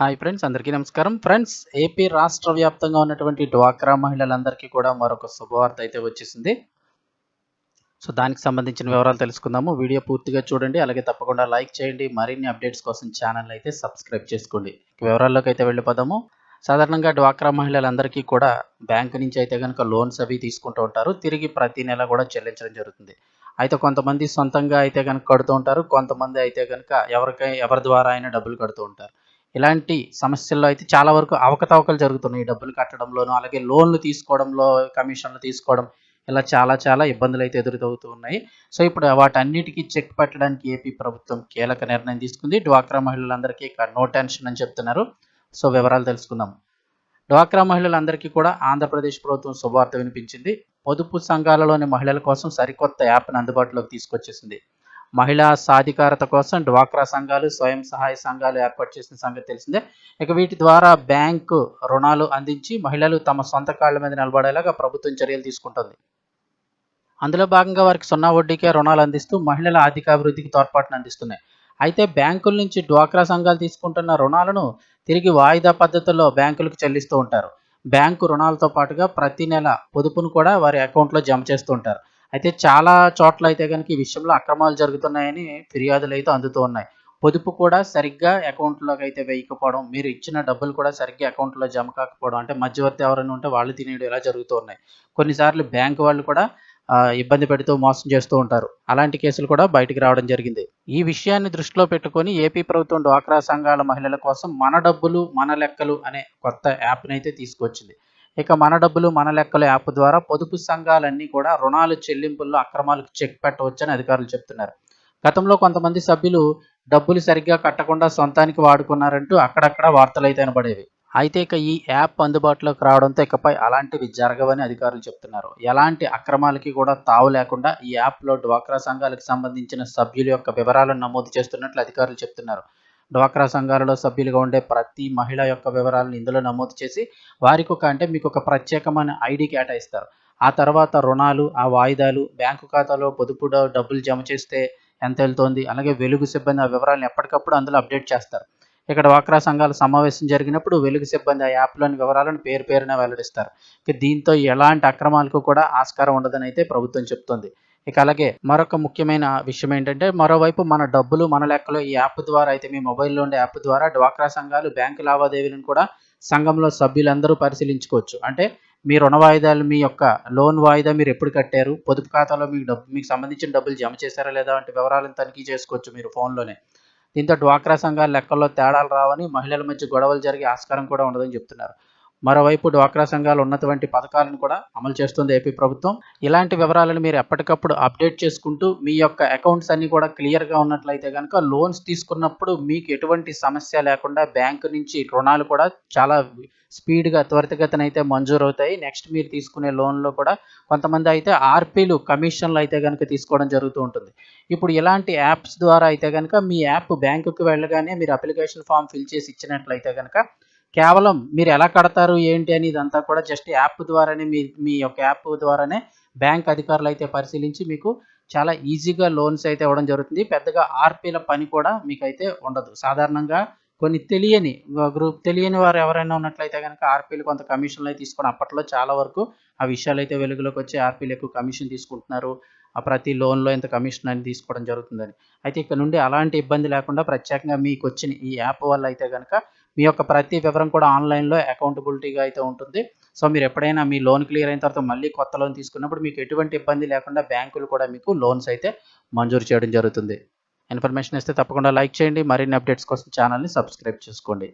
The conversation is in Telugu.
హాయ్ ఫ్రెండ్స్ అందరికీ నమస్కారం. ఫ్రెండ్స్ ఏపీ రాష్ట్ర వ్యాప్తంగా ఉన్నటువంటి డ్వాక్రా మహిళలందరికీ కూడా మరొక శుభవార్త అయితే వచ్చేసింది. సో దానికి సంబంధించిన వివరాలు తెలుసుకుందాము. వీడియో పూర్తిగా చూడండి అలాగే తప్పకుండా లైక్ చేయండి. మరిన్ని అప్డేట్స్ కోసం ఛానల్ అయితే సబ్స్క్రైబ్ చేసుకోండి. వివరాల్లోకి అయితే వెళ్ళిపోదాము. సాధారణంగా డ్వాక్రా మహిళలందరికీ కూడా బ్యాంకు నుంచి అయితే కనుక లోన్స్ అవి తీసుకుంటూ ఉంటారు. తిరిగి ప్రతి నెల కూడా చెల్లించడం జరుగుతుంది. అయితే కొంతమంది సొంతంగా అయితే కనుక కడుతూ ఉంటారు. కొంతమంది అయితే కనుక ఎవరికై ఎవరి ద్వారా అయినా డబ్బులు కడుతూ ఉంటారు. ఇలాంటి సమస్యల్లో అయితే చాలా వరకు అవకతవకలు జరుగుతున్నాయి. డబ్బులు కట్టడంలోనూ అలాగే లోన్లు తీసుకోవడంలో కమిషన్లు తీసుకోవడం ఇలా చాలా చాలా ఇబ్బందులు అయితే ఎదురవుతూ ఉన్నాయి. సో ఇప్పుడు వాటన్నిటికీ చెక్ పెట్టడానికి ఏపీ ప్రభుత్వం కీలక నిర్ణయం తీసుకుంది. డ్వాక్రా మహిళలందరికీ ఇక నో టెన్షన్ అని చెప్తున్నారు. సో వివరాలు తెలుసుకుందాం. డ్వాక్రా మహిళలందరికీ కూడా ఆంధ్రప్రదేశ్ ప్రభుత్వం శుభవార్త వినిపించింది. పొదుపు సంఘాలలోని మహిళల కోసం సరికొత్త యాప్ను అందుబాటులోకి తీసుకొచ్చేసింది. మహిళా సాధికారత కోసం డ్వాక్రా సంఘాలు స్వయం సహాయ సంఘాలు ఏర్పాటు చేసిన సంగతి తెలిసిందే. ఇక వీటి ద్వారా బ్యాంకు రుణాలు అందించి మహిళలు తమ సొంత కాళ్ళ మీద నిలబడేలాగా ప్రభుత్వం చర్యలు తీసుకుంటుంది. అందులో భాగంగా వారికి సున్నా వడ్డీకే రుణాలు అందిస్తూ మహిళల ఆర్థికాభివృద్ధికి తోడ్పాటును అందిస్తున్నాయి. అయితే బ్యాంకుల నుంచి డ్వాక్రా సంఘాలు తీసుకుంటున్న రుణాలను తిరిగి వాయిదా పద్ధతిలో బ్యాంకులకు చెల్లిస్తూ ఉంటారు. బ్యాంకు రుణాలతో పాటుగా ప్రతి నెల పొదుపును కూడా వారి అకౌంట్లో జమ చేస్తూ ఉంటారు. అయితే చాలా చోట్ల అయితే కనుక ఈ విషయంలో అక్రమాలు జరుగుతున్నాయని ఫిర్యాదులు అయితే అందుతూ ఉన్నాయి. పొదుపు కూడా సరిగ్గా అకౌంట్లోకి అయితే వేయకపోవడం మీరు ఇచ్చిన డబ్బులు కూడా సరిగ్గా అకౌంట్లో జమ కాకపోవడం అంటే మధ్యవర్తి ఎవరైనా ఉంటే వాళ్ళు తినేయడం ఇలా జరుగుతూ ఉన్నాయి. కొన్నిసార్లు బ్యాంకు వాళ్ళు కూడా ఇబ్బంది పెడుతూ మోసం చేస్తూ ఉంటారు. అలాంటి కేసులు కూడా బయటికి రావడం జరిగింది. ఈ విషయాన్ని దృష్టిలో పెట్టుకొని ఏపీ ప్రభుత్వం డ్వాక్రా సంఘాల మహిళల కోసం మన డబ్బులు మన లెక్కలు అనే కొత్త యాప్ని అయితే తీసుకొచ్చింది. ఇక మన డబ్బులు మన లెక్కలు యాప్ ద్వారా పొదుపు సంఘాలన్నీ కూడా రుణాలు చెల్లింపుల్లో అక్రమాలకు చెక్ పెట్టవచ్చని అధికారులు చెప్తున్నారు. గతంలో కొంతమంది సభ్యులు డబ్బులు సరిగ్గా కట్టకుండా సొంతానికి వాడుకున్నారంటూ అక్కడక్కడ వార్తలు అయితే వినబడేవి. అయితే ఇక ఈ యాప్ అందుబాటులోకి రావడంతో ఇకపై అలాంటివి జరగవని అధికారులు చెప్తున్నారు. ఎలాంటి అక్రమాలకి కూడా తావు లేకుండా ఈ యాప్లో డ్వాక్రా సంఘాలకు సంబంధించిన సభ్యుల యొక్క వివరాలను నమోదు చేస్తున్నట్లు అధికారులు చెప్తున్నారు. డ్వాక్రా సంఘాలలో సభ్యులుగా ఉండే ప్రతి మహిళ యొక్క వివరాలను ఇందులో నమోదు చేసి వారికి ఒక అంటే మీకు ఒక ప్రత్యేకమైన ఐడి కేటాయిస్తారు. ఆ తర్వాత రుణాలు ఆ వాయిదాలు బ్యాంకు ఖాతాలో పొదుపు డబ్బులు జమ చేస్తే ఎంత వెళ్తోంది అలాగే వెలుగు సిబ్బంది ఆ వివరాలను ఎప్పటికప్పుడు అందులో అప్డేట్ చేస్తారు. ఇక్కడ డ్వాక్రా సంఘాల సమావేశం జరిగినప్పుడు వెలుగు సిబ్బంది ఆ యాప్లోని వివరాలను పేరు పేరున వెల్లడిస్తారు. దీంతో ఎలాంటి అక్రమాలకు కూడా ఆస్కారం ఉండదని అయితే ప్రభుత్వం చెప్తోంది. ఇక అలాగే మరొక ముఖ్యమైన విషయం ఏంటంటే మరోవైపు మన డబ్బులు మన లెక్కలో ఈ యాప్ ద్వారా అయితే మీ మొబైల్లో ఉండే యాప్ ద్వారా డ్వాక్రా సంఘాలు బ్యాంకు లావాదేవీలను కూడా సంఘంలో సభ్యులందరూ పరిశీలించుకోవచ్చు. అంటే మీ రుణ వాయిదాలు మీ యొక్క లోన్ వాయిదా మీరు ఎప్పుడు కట్టారు? పొదుపు ఖాతాలో మీకు డబ్బు మీకు సంబంధించిన డబ్బులు జమ చేశారా లేదా వంటి వివరాలను తనిఖీ చేసుకోవచ్చు మీరు ఫోన్లోనే. దీంతో డ్వాక్రా సంఘాల లెక్కల్లో తేడాలు రావని మహిళల మధ్య గొడవలు జరిగే ఆస్కారం కూడా ఉండదని చెప్తున్నారు. మరోవైపు డ్వాక్రా సంఘాలు ఉన్నటువంటి పథకాలను కూడా అమలు చేస్తుంది ఏపీ ప్రభుత్వం. ఇలాంటి వివరాలను మీరు ఎప్పటికప్పుడు అప్డేట్ చేసుకుంటూ మీ యొక్క అకౌంట్స్ అన్ని కూడా క్లియర్గా ఉన్నట్లయితే కనుక లోన్స్ తీసుకున్నప్పుడు మీకు ఎటువంటి సమస్య లేకుండా బ్యాంకు నుంచి రుణాలు కూడా చాలా స్పీడ్గా త్వరితగతిన అయితే మంజూరు అవుతాయి నెక్స్ట్ మీరు తీసుకునే లోన్లో కూడా కొంతమంది అయితే ఆర్పీలు కమిషన్లు అయితే కనుక తీసుకోవడం జరుగుతూ ఉంటుంది. ఇప్పుడు ఇలాంటి యాప్స్ ద్వారా అయితే కనుక మీ యాప్ బ్యాంకుకి వెళ్ళగానే మీరు అప్లికేషన్ ఫామ్ ఫిల్ చేసి ఇచ్చినట్లయితే కనుక కేవలం మీరు ఎలా కడతారు ఏంటి అని ఇదంతా కూడా జస్ట్ యాప్ ద్వారానే మీ మీ యొక్క యాప్ ద్వారానే బ్యాంక్ అధికారులు అయితే పరిశీలించి మీకు చాలా ఈజీగా లోన్స్ అయితే ఇవ్వడం జరుగుతుంది. పెద్దగా ఆర్పీల పని కూడా మీకైతే ఉండదు. సాధారణంగా కొన్ని తెలియని గ్రూప్ తెలియని వారు ఎవరైనా ఉన్నట్లయితే కనుక ఆర్పీలు కొంత కమిషన్లు అయితే తీసుకొని అప్పట్లో చాలా వరకు ఆ విషయాలు అయితే వెలుగులోకి వచ్చి ఆర్పీలు ఎక్కువ కమిషన్ తీసుకుంటున్నారు. ఆ ప్రతి లోన్లో ఇంత కమిషన్ అని తీసుకోవడం జరుగుతుందని. అయితే ఇక్కడ నుండి అలాంటి ఇబ్బంది లేకుండా ప్రత్యేకంగా మీకు వచ్చిన ఈ యాప్ వల్ల అయితే కనుక మీ యొక్క ప్రతి వివరం కూడా ఆన్లైన్లో అకౌంటబిలిటీగా అయితే ఉంటుంది. సో మీరు ఎప్పుడైనా మీ లోన్ క్లియర్ అయిన తర్వాత మళ్ళీ కొత్త లోన్ తీసుకున్నప్పుడు మీకు ఎటువంటి ఇబ్బంది లేకుండా బ్యాంకులు కూడా మీకు లోన్స్ అయితే మంజూరు చేయడం జరుగుతుంది. ఇన్ఫర్మేషన్ ఇస్తే తప్పకుండా లైక్ చేయండి. మరిన్ని అప్డేట్స్ కోసం ఛానల్ని సబ్స్క్రైబ్ చేసుకోండి.